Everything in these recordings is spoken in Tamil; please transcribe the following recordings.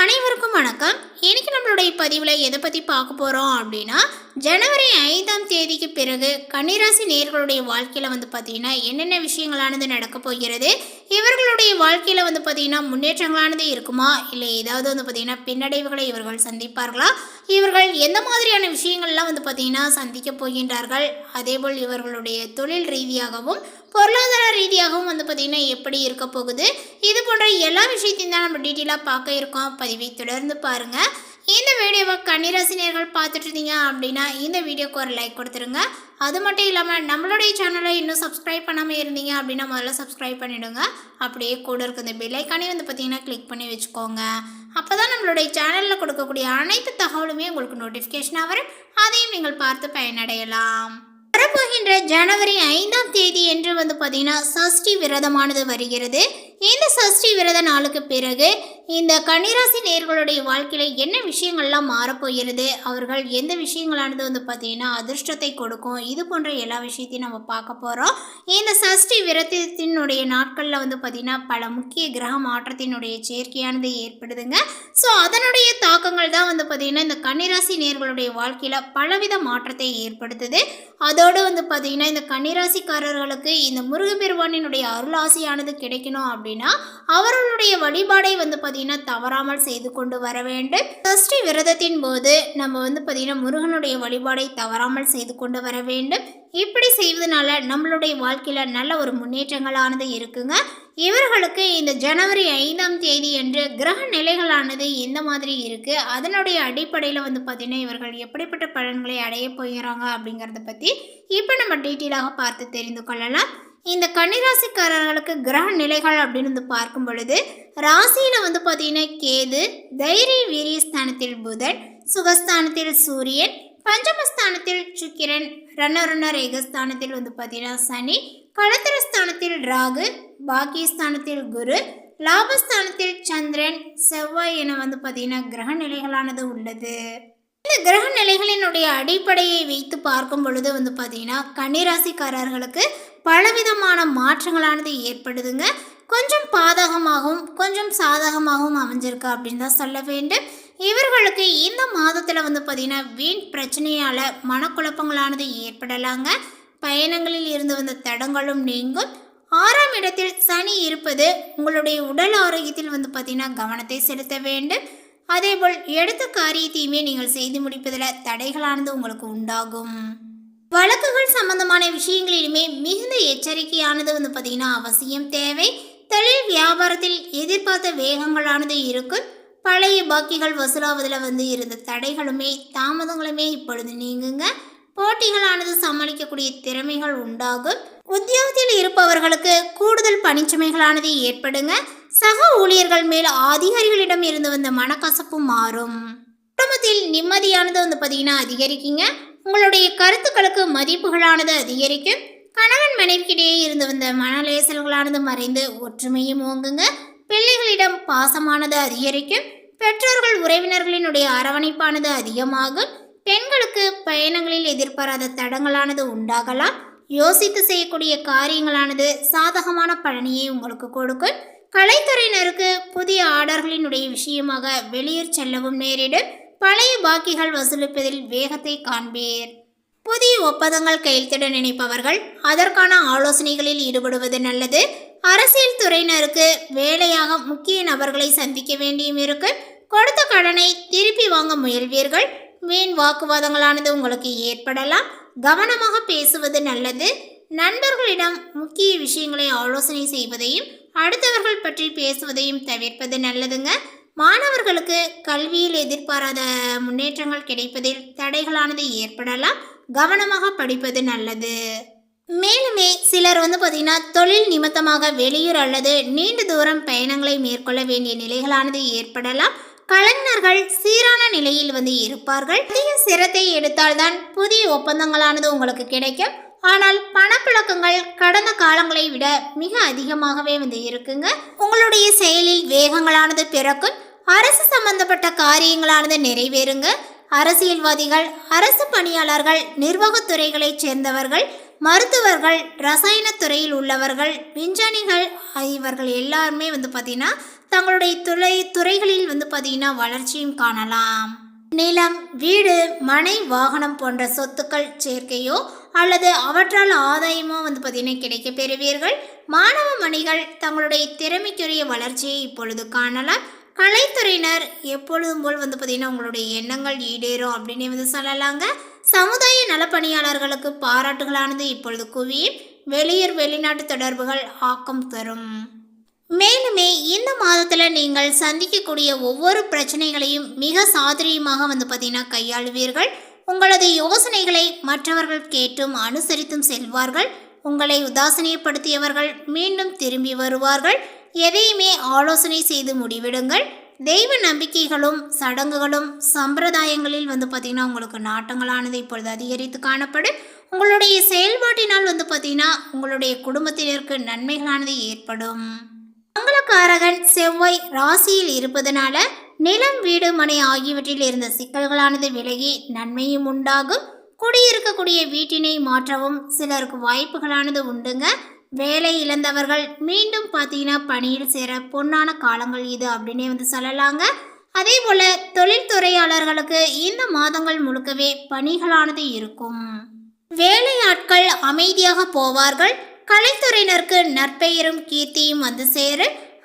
அனைவருக்கும் வணக்கம். இன்னைக்கு நம்மளுடைய பதிவில் எதை பற்றி பார்க்க போகிறோம் அப்படின்னா ஜனவரி ஐந்தாம் தேதிக்கு பிறகு கன்னிராசி நேர்களுடைய வாழ்க்கையில் வந்து பார்த்திங்கன்னா என்னென்ன விஷயங்களானது நடக்க போகிறது இவர்களுடைய வாழ்க்கையில் வந்து பார்த்திங்கன்னா முன்னேற்றங்களானது இருக்குமா? இல்லை ஏதாவது வந்து பார்த்திங்கன்னா பின்னடைவுகளை இவர்கள் சந்திப்பார்களா? இவர்கள் எந்த மாதிரியான விஷயங்கள்லாம் வந்து பார்த்திங்கன்னா சந்திக்க போகின்றார்கள்? அதேபோல் இவர்களுடைய தொழில் ரீதியாகவும் பொருளாதார ரீதியாகவும் வந்து பார்த்திங்கன்னா எப்படி இருக்க போகுது? இது போன்ற எல்லா விஷயத்தையும் தான் நம்ம டீட்டெயிலாக பார்க்க இருக்கோம். பதிவை தொடர்ந்து பாருங்கள் இந்த வீடியோவை கன்னிராசினியர்கள் பார்த்துட்டு இருந்தீங்க அப்படின்னா இந்த வீடியோக்கு ஒரு லைக் கொடுத்துருங்க. அது மட்டும் இல்லாமல் நம்மளுடைய சேனலை இன்னும் சப்ஸ்கிரைப் பண்ணாமல் இருந்தீங்க அப்படின்னா முதல்ல சப்ஸ்கிரைப் பண்ணிவிடுங்க அப்படியே கூட இருக்க இந்த பெல்லைக்கானே வந்து பார்த்தீங்கன்னா கிளிக் பண்ணி வச்சுக்கோங்க. அப்போ தான் நம்மளுடைய சேனலில் கொடுக்கக்கூடிய அனைத்து தகவலுமே உங்களுக்கு நோட்டிஃபிகேஷனாக வரும். அதையும் நீங்கள் பார்த்து பயனடையலாம். வரப்போகின்ற ஜனவரி ஐந்தாம் தேதி என்று வந்து பார்த்தீங்கன்னா சஷ்டி விரதமானது வருகிறது. இந்த சஷ்டி விரத நாளுக்கு பிறகு இந்த கன்னிராசி நேர்களுடைய வாழ்க்கையில் என்ன விஷயங்கள்லாம் மாறப்போகிறது? அவர்கள் எந்த விஷயங்களானது வந்து பார்த்தீங்கன்னா அதிர்ஷ்டத்தை கொடுக்கும். இது போன்ற எல்லா விஷயத்தையும் நம்ம பார்க்க போகிறோம் இந்த சஷ்டி விரதத்தினுடைய நாட்களில் வந்து பார்த்திங்கன்னா பல முக்கிய கிரக மாற்றத்தினுடைய சேர்க்கையானது ஏற்படுதுங்க. ஸோ அதனுடைய தாக்கங்கள் தான் வந்து பார்த்திங்கன்னா இந்த கன்னிராசி நேர்களுடைய வாழ்க்கையில் பலவித மாற்றத்தை ஏற்படுத்துது. அதோடு வந்து பார்த்திங்கன்னா இந்த கன்னிராசிக்காரர்களுக்கு இந்த முருகபெருவானினுடைய அருளாசியானது கிடைக்கணும் அப்படின்னு அப்படின்னா அவர்களுடைய வழிபாடை வந்து பார்த்திங்கன்னா தவறாமல் செய்து கொண்டு வர வேண்டும். சஷ்டி விரதத்தின் போது நம்ம வந்து பார்த்திங்கன்னா முருகனுடைய வழிபாடை தவறாமல் செய்து கொண்டு வர வேண்டும். இப்படி செய்வதனால நம்மளுடைய வாழ்க்கையில் நல்ல ஒரு முன்னேற்றங்களானது இருக்குங்க. இவர்களுக்கு இந்த ஜனவரி ஐந்தாம் தேதி என்று கிரக நிலைகளானது எந்த மாதிரி இருக்குது அதனுடைய அடிப்படையில் வந்து பார்த்திங்கன்னா இவர்கள் எப்படிப்பட்ட பலன்களை அடைய போகிறாங்க அப்படிங்கிறத பற்றி இப்போ நம்ம டீட்டெயிலாக பார்த்து தெரிந்து கொள்ளலாம். இந்த கன்னிராசிக்காரர்களுக்கு கிரக நிலைகள் அப்படின்னு வந்து பார்க்கும் பொழுது ராசியில் வந்து பார்த்தீங்கன்னா கேது தைரிய வீரிய ஸ்தானத்தில் புதன் சுகஸ்தானத்தில் சூரியன் பஞ்சமஸ்தானத்தில் சுக்கிரன் ரணருண ரேகஸ்தானத்தில் வந்து பார்த்தீங்கன்னா சனி களத்திரஸ்தானத்தில் ராகு பாக்கியஸ்தானத்தில் குரு லாபஸ்தானத்தில் சந்திரன் செவ்வாய் என வந்து பார்த்தீங்கன்னா கிரக நிலைகளானது உள்ளது. இந்த கிரக நிலைகளினுடைய அடிப்படையை வைத்து பார்க்கும் பொழுது வந்து பார்த்தீங்கன்னா கன்னிராசிக்காரர்களுக்கு பலவிதமான மாற்றங்களானது ஏற்படுதுங்க. கொஞ்சம் பாதகமாகவும் கொஞ்சம் சாதகமாகவும் அமைஞ்சிருக்கு அப்படின்னு தான் சொல்ல வேண்டும். இவர்களுக்கு இந்த மாதத்தில் வந்து பார்த்திங்கன்னா வீண் பிரச்சனையால் மனக்குழப்பங்களானது ஏற்படலாங்க. பயணங்களில் இருந்து வந்த தடங்களும் நீங்கும். ஆறாம் இடத்தில் சனி இருப்பது உங்களுடைய உடல் ஆரோக்கியத்தில் வந்து பார்த்திங்கன்னா கவனத்தை செலுத்த வேண்டும். அதேபோல் எடுத்த காரியத்தையுமே நீங்கள் செய்து முடிப்பதில் தடைகளானது உங்களுக்கு உண்டாகும். வழக்குகள் சம்பந்தமான விஷயங்களிலுமே மிகுந்த எச்சரிக்கையானது வந்து பார்த்திங்கன்னா அவசியம் தேவை. தொழில் வியாபாரத்தில் எதிர்பார்த்த வேகங்களானது இருக்கும். பழைய பாக்கிகள் வசூலாவதில் வந்து இருந்த தடைகளுமே தாமதங்களுமே இப்பொழுது நீங்குங்க. போட்டிகளானது சமாளிக்கக்கூடிய திறமைகள் உண்டாகும். உத்தியோகத்தில் இருப்பவர்களுக்கு கூடுதல் பணிச்சுமைகளானது ஏற்படுங்க. சக ஊழியர்கள் மேல் அதிகாரிகளிடம் இருந்து வந்த மனக்கசப்பு மாறும். குடும்பத்தில் நிம்மதியானது வந்து பார்த்தீங்கன்னா அதிகரிக்குங்க. உங்களுடைய கருத்துக்களுக்கு மதிப்புகளானது அதிகரிக்கும். கணவன் மனைவிக்கிடையே இருந்து வந்த மனலேசல்களானது மறைந்து ஒற்றுமையும் ஓங்குங்க. பிள்ளைகளிடம் பாசமானது அதிகரிக்கும். பெற்றோர்கள் உறவினர்களினுடைய அரவணைப்பானது அதிகமாகும். பெண்களுக்கு பயணங்களில் எதிர்பாராத தடங்களானது உண்டாகலாம். யோசித்து செய்யக்கூடிய காரியங்களானது சாதகமான பழனியை உங்களுக்கு கொடுக்கும். கலைத்துறையினருக்கு புதிய ஆர்டர்களினுடைய விஷயமாக வெளியூர் செல்லவும் நேரிடும். பழைய பாக்கிகள் வசூலிப்பதில் வேகத்தை காண்பீர். புதிய ஒப்பந்தங்கள் கையெழுத்திட நினைப்பவர்கள் அதற்கான ஆலோசனைகளில் ஈடுபடுவது நல்லது. அரசியல் துறையினருக்கு வேலையாக முக்கிய நபர்களை சந்திக்க வேண்டியும் இருக்கு. கொடுத்த கடனை திருப்பி வாங்க முயல்வீர்கள். வீண் வாக்குவாதங்களானது உங்களுக்கு ஏற்படலாம். கவனமாக பேசுவது நல்லது. நண்பர்களிடம் முக்கிய விஷயங்களை ஆலோசனை செய்வதையும் அடுத்தவர்கள் பற்றி பேசுவதையும் தவிர்ப்பது நல்லதுங்க. மாணவர்களுக்கு கல்வியில் எதிர்பாராத முன்னேற்றங்கள் கிடைப்பதில் தடைகளானது ஏற்படலாம். கவனமாக படிப்பது நல்லது. மேலுமே சிலர் வந்து பார்த்திங்கன்னா தொழில் நிமித்தமாக வெளியூர் அல்லது நீண்ட தூரம் பயணங்களை மேற்கொள்ள வேண்டிய நிலைகளானது ஏற்படலாம். கலைஞர்கள் சீரான நிலையில் வந்து இருப்பார்கள். அதிக சிரத்தை எடுத்தால்தான் புதிய ஒப்பந்தங்களானது உங்களுக்கு கிடைக்கும். ஆனால் பணப்புழக்கங்கள் கடந்த காலங்களை விட மிக அதிகமாகவே வந்து இருக்குங்க. உங்களுடைய செயலில் வேகங்களானது பிறக்கும் அரசு சம்பந்தப்பட்ட காரியங்களானது நிறைவேறுங்க. அரசியல்வாதிகள் அரசு பணியாளர்கள் நிர்வாகத்துறைகளைச் சேர்ந்தவர்கள் மருத்துவர்கள் ரசாயன துறையில் உள்ளவர்கள் விஞ்ஞானிகள் இவர்கள் எல்லாருமே வந்து பார்த்திங்கன்னா தங்களுடைய துறை துறைகளில் வந்து பார்த்தீங்கன்னா வளர்ச்சியும் காணலாம். நிலம் வீடு மனை வாகனம் போன்ற சொத்துக்கள் சேர்க்கையோ அல்லது அவற்றால் ஆதாயமோ வந்து பார்த்தீங்கன்னா கிடைக்க பெறுவீர்கள். மாணவ மணிகள் தங்களுடைய திறமைக்குரிய வளர்ச்சியை இப்பொழுது காணலாம். கலைத்துறையினர் எப்பொழுதும் போல் வந்து பார்த்தீங்கன்னா உங்களுடைய எண்ணங்கள் ஈடேறும் அப்படின்னு வந்து சொல்லலாங்க. சமுதாய நலப்பணியாளர்களுக்கு பாராட்டுகளானது இப்பொழுது குவியும். வெளியூர் வெளிநாட்டு தொடர்புகள் ஆக்கம் தரும். மேலுமே இந்த மாதத்தில் நீங்கள் சந்திக்கக்கூடிய ஒவ்வொரு பிரச்சனைகளையும் மிக சாதுரியமாக வந்து பார்த்தீங்கன்னா கையாளுவீர்கள். உங்களது யோசனைகளை மற்றவர்கள் கேட்டும் அனுசரித்தும் செல்வார்கள். உங்களை உதாசனைப்படுத்தியவர்கள் மீண்டும் திரும்பி வருவார்கள். எதையுமே ஆலோசனை செய்து முடிவிடுங்கள். தெய்வ நம்பிக்கைகளும் சடங்குகளும் சம்பிரதாயங்களில் வந்து பார்த்திங்கன்னா உங்களுக்கு நாட்டங்களானது இப்பொழுது அதிகரித்து காணப்படும். உங்களுடைய செயல்பாட்டினால் வந்து பார்த்திங்கன்னா உங்களுடைய குடும்பத்தினருக்கு நன்மைகளானது ஏற்படும். மங்களக்காரகன் செவ்வாய் ராசியில் இருப்பதனால நிலம் வீடு மனை ஆகியவற்றில் இருந்த சிக்கல்களானது விலகி நன்மையும் உண்டாகும். குடியிருக்கக்கூடிய வீட்டினை மாற்றவும் சிலருக்கு வாய்ப்புகளானது உண்டுங்க. வேலை இழந்தவர்கள் மீண்டும் பார்த்தீங்கன்னா பணியில் சேர பொன்னான காலங்கள் இது அப்படின்னே வந்து சொல்லலாங்க. அதே போல தொழில்துறையாளர்களுக்கு இந்த மாதங்கள் முழுக்கவே பணிகளானது இருக்கும். வேலையாட்கள் அமைதியாக போவார்கள். கலைத்துறையினருக்கு நற்பெயரும் கீர்த்தியும் வந்து சேர.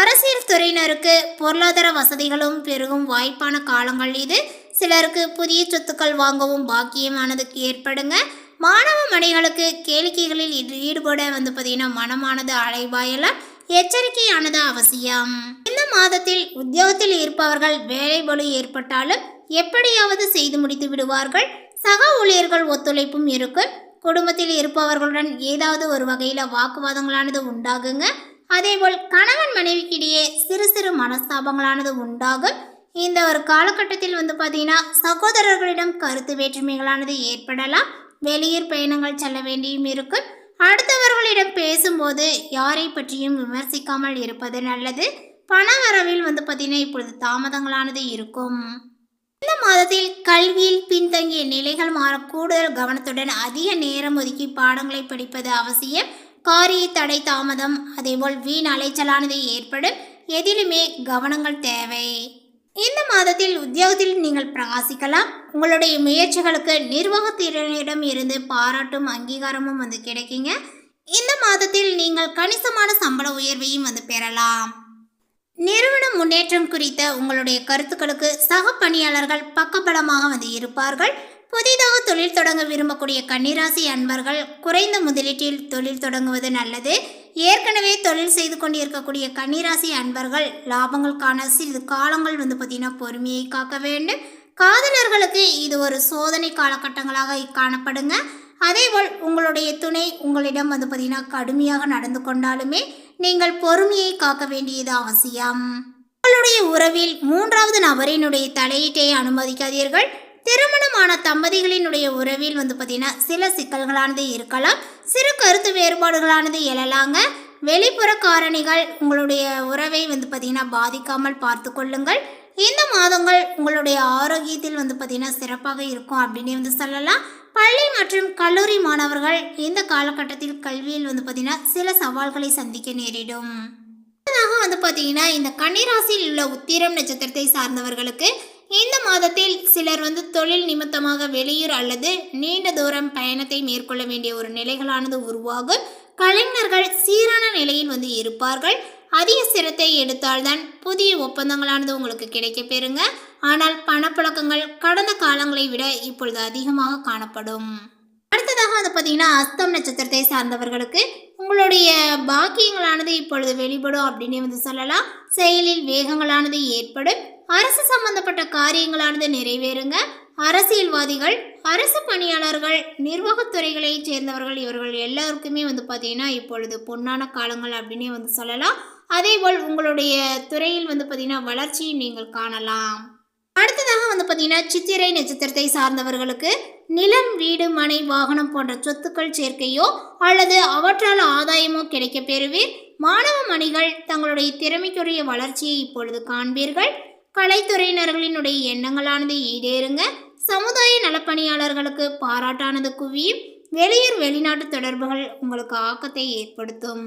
அரசியல் துறையினருக்கு பொருளாதார வசதிகளும் பெருகும் வாய்ப்பான காலங்கள் இது. சிலருக்கு புதிய சொத்துக்கள் வாங்கவும் பாக்கியமானது ஏற்படுங்க. மாணவ மணிகளுக்கு கேளிக்கைகளில் ஈடுபட வந்து பார்த்தீங்கன்னா மனமானது அலைவாயலாம் எச்சரிக்கையானது அவசியம். இந்த மாதத்தில் உத்தியோகத்தில் இருப்பவர்கள் வேலை பலு ஏற்பட்டாலும் எப்படியாவது செய்து முடித்து விடுவார்கள். சக ஊழியர்கள் ஒத்துழைப்பும் இருக்கும் குடும்பத்தில் இருப்பவர்களுடன் ஏதாவது ஒரு வகையில் வாக்குவாதங்களானது உண்டாகுங்க. அதேபோல் கணவன் மனைவிக்கிடையே சிறு சிறு மனஸ்தாபங்களானது உண்டாகும். இந்த ஒரு காலகட்டத்தில் வந்து பார்த்தீங்கன்னா சகோதரர்களிடம் கருத்து வேற்றுமைகளானது ஏற்படலாம். வெளியூர் பயணங்கள் செல்ல வேண்டியும் இருக்கும். அடுத்தவர்களிடம் பேசும்போது யாரை பற்றியும் விமர்சிக்காமல் இருப்பது நல்லது. பண வரவில் வந்து பார்த்தீங்கன்னா இப்பொழுது தாமதங்களானது இருக்கும். மாதத்தில் கல்வியில் பின்தங்கிய நிலைகள் மாற கூடுதல் கவனத்துடன் அதிக நேரம் ஒதுக்கி பாடங்களை படிப்பது அவசியம். காரிய தடை தாமதம் அதேபோல் வீண் அலைச்சலானது ஏற்படும். எதிலுமே கவனங்கள் தேவை. இந்த மாதத்தில் உத்தியோகத்தில் நீங்கள் பிரகாசிக்கலாம். உங்களுடைய முயற்சிகளுக்கு நிர்வாகத்தினரிடம் இருந்து பாராட்டும் அங்கீகாரமும் வந்து கிடைக்குங்க. இந்த மாதத்தில் நீங்கள் கணிசமான சம்பள உயர்வையும் வந்து பெறலாம். நிறுவன முன்னேற்றம் குறித்த உங்களுடைய கருத்துக்களுக்கு சக பணியாளர்கள் பக்கபலமாக வந்து இருப்பார்கள். புதிதாக தொழில் தொடங்க விரும்பக்கூடிய கன்னிராசி அன்பர்கள் குறைந்த முதலீட்டில் தொழில் தொடங்குவது நல்லது. ஏற்கனவே தொழில் செய்து கொண்டிருக்கக்கூடிய கன்னிராசி அன்பர்கள் லாபங்கள் காண சிறிது காலங்கள் வந்து பார்த்தீங்கன்னா பொறுமையை காக்க வேண்டும். காதலர்களுக்கு இது ஒரு சோதனை காலகட்டங்களாக காணப்படுங்க. அதேபோல் உங்களுடைய துணை உங்களிடம் வந்து பார்த்தீங்கன்னா கடுமையாக நடந்து கொண்டாலுமே நீங்கள் பொறுமையை காக்க வேண்டியது அவசியம். உங்களுடைய உறவில் மூன்றாவது நபரினுடைய தலையீட்டை அனுமதிக்காதீர்கள். திருமணமான தம்பதிகளினுடைய உறவில் வந்து பார்த்தீங்கன்னா சில சிக்கல்களானது இருக்கலாம். சிறு கருத்து வேறுபாடுகளானது எழலாங்க. வெளிப்புற காரணிகள் உங்களுடைய உறவை வந்து பார்த்தீங்கன்னா பாதிக்காமல் பார்த்து கொள்ளுங்கள். இந்த மாதங்கள் உங்களுடைய ஆரோக்கியத்தில் வந்து பார்த்தீங்கன்னா சிறப்பாக இருக்கும் அப்படின்னு வந்து சொல்லலாம். பள்ளி மற்றும் கல்லூரி மாணவர்கள் இந்த காலகட்டத்தில் கல்வியில் வந்து பார்த்தீங்கன்னா சில சவால்களை சந்திக்க நேரிடும். அடுத்ததாக வந்து பார்த்தீங்கன்னா இந்த கன்னிராசியில் உள்ள உத்திரம் நட்சத்திரத்தை சார்ந்தவர்களுக்கு இந்த மாதத்தில் சிலர் வந்து தொழில் நிமித்தமாக வெளியூர் அல்லது நீண்ட தூரம் பயணத்தை மேற்கொள்ள வேண்டிய ஒரு நிலைகளானது உருவாகும். கலைஞர்கள் சீரான நிலையில் வந்து இருப்பார்கள். அதிக சிரத்தை எடுத்தால்தான் புதிய ஒப்பந்தங்களானது உங்களுக்கு கிடைக்க பெறுங்க. ஆனால் பணப்புழக்கங்கள் கடந்த காலங்களை விட இப்பொழுது அதிகமாக காணப்படும். அடுத்ததாக வந்து பார்த்தீங்கன்னா அஸ்தம் நட்சத்திரத்தை சார்ந்தவர்களுக்கு உங்களுடைய பாக்கியங்களானது இப்பொழுது வெளிப்படும் அப்படின்னு வந்து சொல்லலாம். செயலில் வேகங்களானது ஏற்படும். அரசு சம்பந்தப்பட்ட காரியங்களானது நிறைவேறுங்க. அரசியல்வாதிகள் அரசு பணியாளர்கள் நிர்வாகத்துறைகளைச் சேர்ந்தவர்கள் இவர்கள் எல்லாருக்குமே வந்து பார்த்தீங்கன்னா இப்பொழுது பொன்னான காலங்கள் அப்படின்னே வந்து சொல்லலாம். அதேபோல் உங்களுடைய துறையில் வந்து பார்த்தீங்கன்னா வளர்ச்சியும் நீங்கள் காணலாம். அடுத்ததாக வந்து பார்த்தீங்கன்னா சித்திரை நட்சத்திரத்தை சார்ந்தவர்களுக்கு நிலம் வீடு மனை வாகனம் போன்ற சொத்துக்கள் சேர்க்கையோ அல்லது அவற்றால் ஆதாயமோ கிடைக்க பெறுவீர். மாணவ மணிகள் தங்களுடைய திறமைக்குரிய வளர்ச்சியை இப்பொழுது காண்பீர்கள். கலைத்துறையினர்களினுடைய எண்ணங்களானது ஈடேறுங்க. சமுதாய நலப்பணியாளர்களுக்கு பாராட்டானது குவியும். வெளியூர் வெளிநாட்டு தொடர்புகள் உங்களுக்கு ஆக்கத்தை ஏற்படுத்தும்.